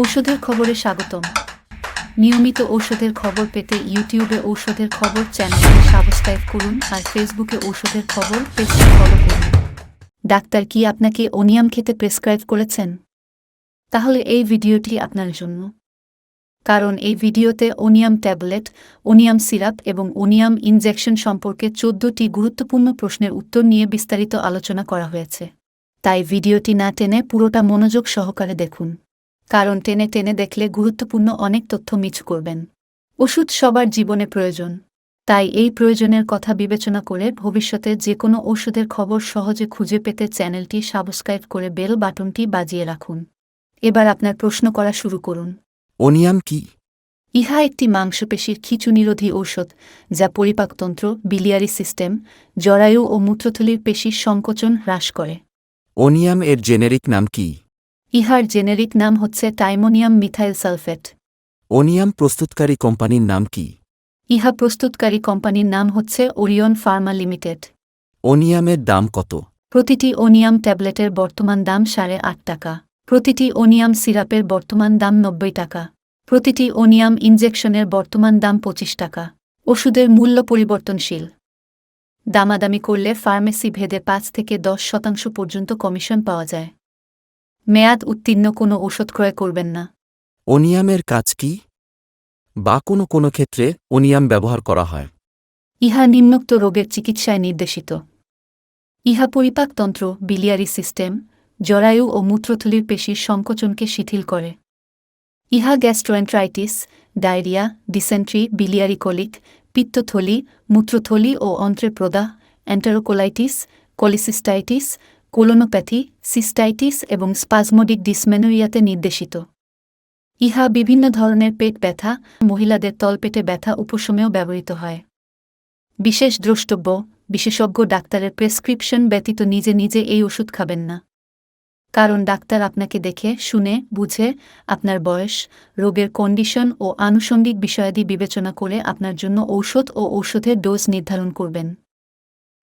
ঔষধের খবরে স্বাগতম। নিয়মিত ঔষধের খবর পেতে ইউটিউবে ঔষধের খবর চ্যানেলকে সাবস্ক্রাইব করুন আর ফেসবুকে ঔষধের খবর পেজটি ফলো করুন। ডাক্তার কি আপনাকে ওনিয়াম খেতে প্রেসক্রাইব করেছেন? তাহলে এই ভিডিওটি আপনার জন্য। কারণ এই ভিডিওতে ওনিয়াম ট্যাবলেট, ওনিয়াম সিরাপ এবং ওনিয়াম ইনজেকশন সম্পর্কে চোদ্দটি গুরুত্বপূর্ণ প্রশ্নের উত্তর নিয়ে বিস্তারিত আলোচনা করা হয়েছে। তাই ভিডিওটি না টেনে পুরোটা মনোযোগ সহকারে দেখুন। কারণ টেনে টেনে দেখলে গুরুত্বপূর্ণ অনেক তথ্য মিছ করবেন। ওষুধ সবার জীবনে প্রয়োজন। তাই এই প্রয়োজনের কথা বিবেচনা করে ভবিষ্যতে যে কোনো ওষুধের খবর সহজে খুঁজে পেতে চ্যানেলটি সাবস্ক্রাইব করে বেল বাটনটি বাজিয়ে রাখুন। এবার আপনার প্রশ্ন করা শুরু করুন। ওনিয়াম কি? ইহা একটি মাংসপেশির খিচুনিরোধী ঔষধ যা পরিপাকতন্ত্র বিলিয়ারি সিস্টেম জরায়ু ও মূত্রথলির পেশির সংকোচন হ্রাস করে। ওনিয়াম এর জেনেরিক নাম কি? ইহার জেনেরিক নাম হচ্ছে টাইমোনিয়াম মিথাইল সালফেট। ওনিয়াম প্রস্তুতকারী কোম্পানির নাম কি? ইহা প্রস্তুতকারী কোম্পানির নাম হচ্ছে ওরিয়ন ফার্মা লিমিটেড। ওনিয়ামের দাম কত? প্রতিটি ওনিয়াম ট্যাবলেটের বর্তমান দাম সাড়ে আট টাকা। প্রতিটি ওনিয়াম সিরাপের বর্তমান দাম নব্বই টাকা। প্রতিটি ওনিয়াম ইনজেকশনের বর্তমান দাম পঁচিশ টাকা। ওষুধের মূল্য পরিবর্তনশীল। দামাদামি করলে ফার্মেসি ভেদে পাঁচ থেকে দশ শতাংশ পর্যন্ত কমিশন পাওয়া যায়। মেয়াদ উত্তীর্ণ কোনো ওষুধ ক্রয় করবেন না। ওনিয়ামের কাজ কি? বা কোনো কোনো ক্ষেত্রে ওনিয়াম ব্যবহার করা হয়। ইহা নিম্নোক্ত রোগের চিকিৎসায় নির্দেশিত। ইহা পরিপাকতন্ত্র বিলিয়ারি সিস্টেম জরায়ু ও মূত্রথলির পেশির সংকোচনকে শিথিল করে। ইহা gastroenteritis diarrhoea dysentery biliary colic পিত্তথলি মূত্রথলি ও অন্ত্রের প্রদাহ অ্যান্টারোকোলাইটিস কলিসিস্টাইটিস কোলোনোপ্যাথি, সিস্টাইটিস এবং স্পাজমোডিক ডিসমেনোরিয়াতে নির্দেশিত। ইহা বিভিন্ন ধরনের পেট ব্যথা, মহিলাদের তলপেটে ব্যথা উপশমেও ব্যবহৃত হয়। বিশেষ দ্রষ্টব্য, বিশেষজ্ঞ ডাক্তারের প্রেসক্রিপশন ব্যতীত নিজে নিজে এই ওষুধ খাবেন না। কারণ ডাক্তার আপনাকে দেখে, শুনে, বুঝে, আপনার বয়স, রোগের কন্ডিশন ও আনুষঙ্গিক বিষয়াদি বিবেচনা করে আপনার জন্য ঔষধ ও ঔষধের ডোজ নির্ধারণ করবেন।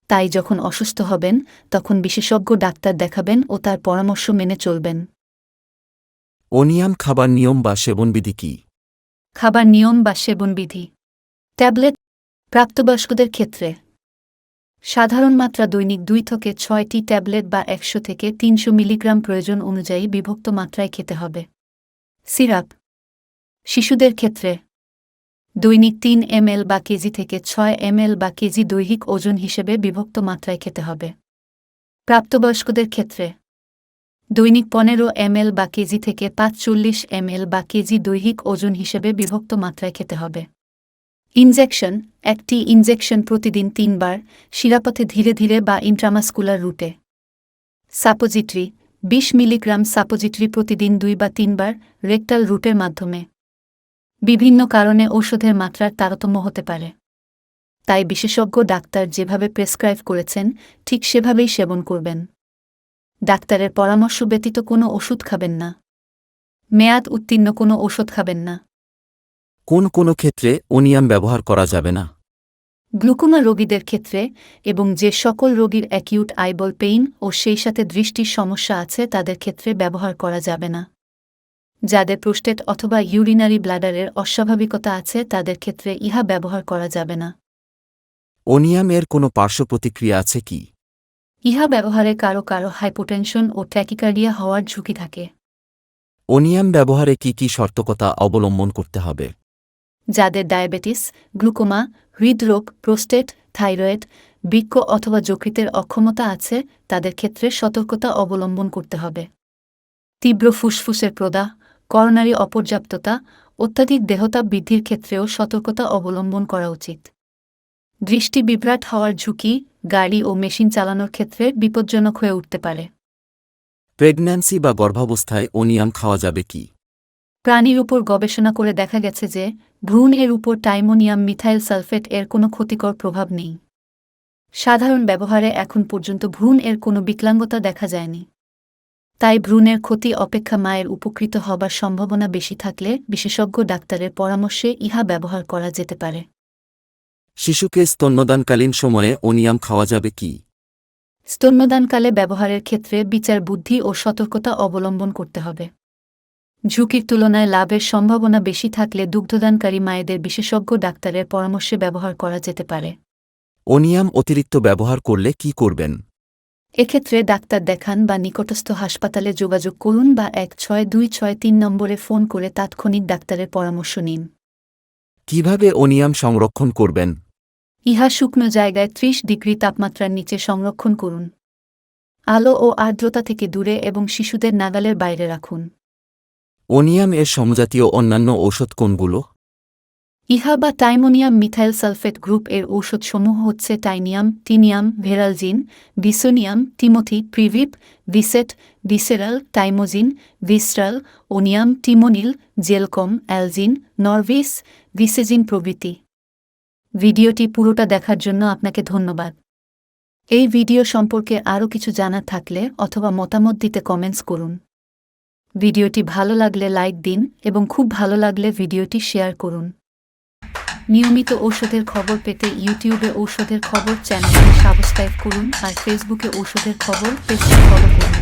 তাই যখন অসুস্থ হবেন তখন বিশেষজ্ঞ ডাক্তার দেখাবেন ও তার পরামর্শ মেনে চলবেন। ওনিয়াম খাবার নিয়ম বা সেবনবিধি কি? খাবার নিয়ম বা সেবনবিধি। ট্যাবলেট প্রাপ্তবয়স্কদের ক্ষেত্রে। সাধারণ মাত্রা দৈনিক দুই থেকে ছয়টি ট্যাবলেট বা একশো থেকে তিনশো মিলিগ্রাম প্রয়োজন অনুযায়ী বিভক্ত মাত্রায় খেতে হবে। সিরাপ শিশুদের ক্ষেত্রে। দৈনিক তিন এমএল বা কেজি থেকে ছয় এমএল বা কেজি দৈহিক ওজন হিসেবে বিভক্ত মাত্রায় খেতে হবে। প্রাপ্তবয়স্কদের ক্ষেত্রে দৈনিক পনেরো এমএল বা কেজি থেকে পাঁচচল্লিশ এমএল বা কেজি দৈহিক ওজন হিসেবে বিভক্ত মাত্রায় খেতে হবে। ইনজেকশন, একটি ইনজেকশন প্রতিদিন তিনবার, শিরাপথে ধীরে ধীরে বা ইন্ট্রামাস্কুলার রুটে। সাপোজিট্রি, বিশ মিলিগ্রাম সাপোজিটরি প্রতিদিন দুই বা তিনবার, রেকটাল রুটের মাধ্যমে। বিভিন্ন কারণে ঔষধের মাত্রার তারতম্য হতে পারে। তাই বিশেষজ্ঞ ডাক্তার যেভাবে প্রেসক্রাইব করেছেন ঠিক সেভাবেই সেবন করবেন। ডাক্তারের পরামর্শ ব্যতীত কোনো ওষুধ খাবেন না। মেয়াদ উত্তীর্ণ কোনো ওষুধ খাবেন না। কোন কোন ক্ষেত্রে ওনিয়াম ব্যবহার করা যাবে না। গ্লুকোমা রোগীদের ক্ষেত্রে এবং যে সকল রোগীর অ্যাকিউট আইবল পেইন ও সেই সাথে দৃষ্টির সমস্যা আছে তাদের ক্ষেত্রে ব্যবহার করা যাবে না। যাদের প্রোস্টেট অথবা ইউরিনারি ব্লাডারের অস্বাভাবিকতা আছে তাদের ক্ষেত্রে ইহা ব্যবহার করা যাবে না। ওনিয়াম এর কোনো পার্শ্ব প্রতিক্রিয়া আছে কি? ইহা ব্যবহারে কারও কারও হাইপোটেনশন ও ট্যাকিকার্ডিয়া হওয়ার ঝুঁকি থাকে। ওনিয়াম ব্যবহারে কি কি সতর্কতা অবলম্বন করতে হবে? যাদের ডায়াবেটিস গ্লুকোমা হৃদরোগ প্রোস্টেট থাইরয়েড বৃক্ক অথবা যকৃতের অক্ষমতা আছে তাদের ক্ষেত্রে সতর্কতা অবলম্বন করতে হবে। তীব্র ফুসফুসের প্রদাহ করোনারি অপর্যাপ্ততা অত্যাধিক দেহতাপ বৃদ্ধির ক্ষেত্রেও সতর্কতা অবলম্বন করা উচিত। দৃষ্টি বিভ্রাট হওয়ার ঝুঁকি গাড়ি ও মেশিন চালানোর ক্ষেত্রে বিপজ্জনক হয়ে উঠতে পারে। প্রেগন্যান্সি বা গর্ভাবস্থায় ওনিয়াম খাওয়া যাবে কি? প্রাণীর উপর গবেষণা করে দেখা গেছে যে ভ্রূণ এর উপর টাইমোনিয়াম মিথাইল সালফেট এর কোনো ক্ষতিকর প্রভাব নেই। সাধারণ ব্যবহারে এখন পর্যন্ত ভ্রূণ এর কোনো বিকলাঙ্গতা দেখা যায়নি। তাই ভ্রূণের ক্ষতি অপেক্ষা মায়ের উপকৃত হবার সম্ভাবনা বেশি থাকলে বিশেষজ্ঞ ডাক্তারের পরামর্শে ইহা ব্যবহার করা যেতে পারে। শিশুকে স্তন্যদানকালীন সময়ে ওনিয়াম খাওয়া যাবে কি? স্তন্যদানকালে ব্যবহারের ক্ষেত্রে বিচার বুদ্ধি ও সতর্কতা অবলম্বন করতে হবে। ঝুঁকির তুলনায় লাভের সম্ভাবনা বেশি থাকলে দুগ্ধদানকারী মায়েদের বিশেষজ্ঞ ডাক্তারের পরামর্শে ব্যবহার করা যেতে পারে। ওনিয়াম অতিরিক্ত ব্যবহার করলে কি করবেন? এক্ষেত্রে ডাক্তার দেখান বা নিকটস্থ হাসপাতালে যোগাযোগ করুন বা এক ছয় দুই ছয় তিন নম্বরে ফোন করে তাৎক্ষণিক ডাক্তারের পরামর্শ নিন। কীভাবে অনিয়াম সংরক্ষণ করবেন? ইহা শুকনো জায়গায় ত্রিশ ডিগ্রি তাপমাত্রার নিচে সংরক্ষণ করুন। আলো ও আর্দ্রতা থেকে দূরে এবং শিশুদের নাগালের বাইরে রাখুন। ওনিয়াম এর সমজাতীয় অন্যান্য ঔষধ কোনগুলো? ইহা বা টাইমোনিয়াম মিথাইল সালফেট গ্রুপ এর ঔষধসমূহ হচ্ছে টাইনিয়াম, টিনিয়াম, ভেরালজিন, বিসোনিয়াম, টিমোথি, প্রিভিপ, ভিসেট, ভিসেরাল টাইমোজিন ভিস্ট্রাল ওনিয়াম, টিমোনিল, জেলকম, অ্যালজিন, নরভিস, ভিসেজিন প্রভৃতি। ভিডিওটি পুরোটা দেখার জন্য আপনাকে ধন্যবাদ। এই ভিডিও সম্পর্কে আরও কিছু জানার থাকলে অথবা মতামত দিতে কমেন্টস করুন। ভিডিওটি ভালো লাগলে লাইক দিন এবং খুব ভালো লাগলে ভিডিওটি শেয়ার করুন। নিয়মিত ঔষধের খবর পেতে ইউটিউবে ঔষধের খবর চ্যানেলটি সাবস্ক্রাইব করুন আর ফেসবুকে ঔষধের খবর, পেজটি ফলো করুন।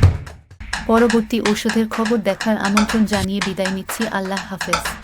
পরবর্তী ঔষধের খবর দেখার আমন্ত্রণ জানিয়ে বিদায় নিচ্ছি। আল্লাহ হাফেজ।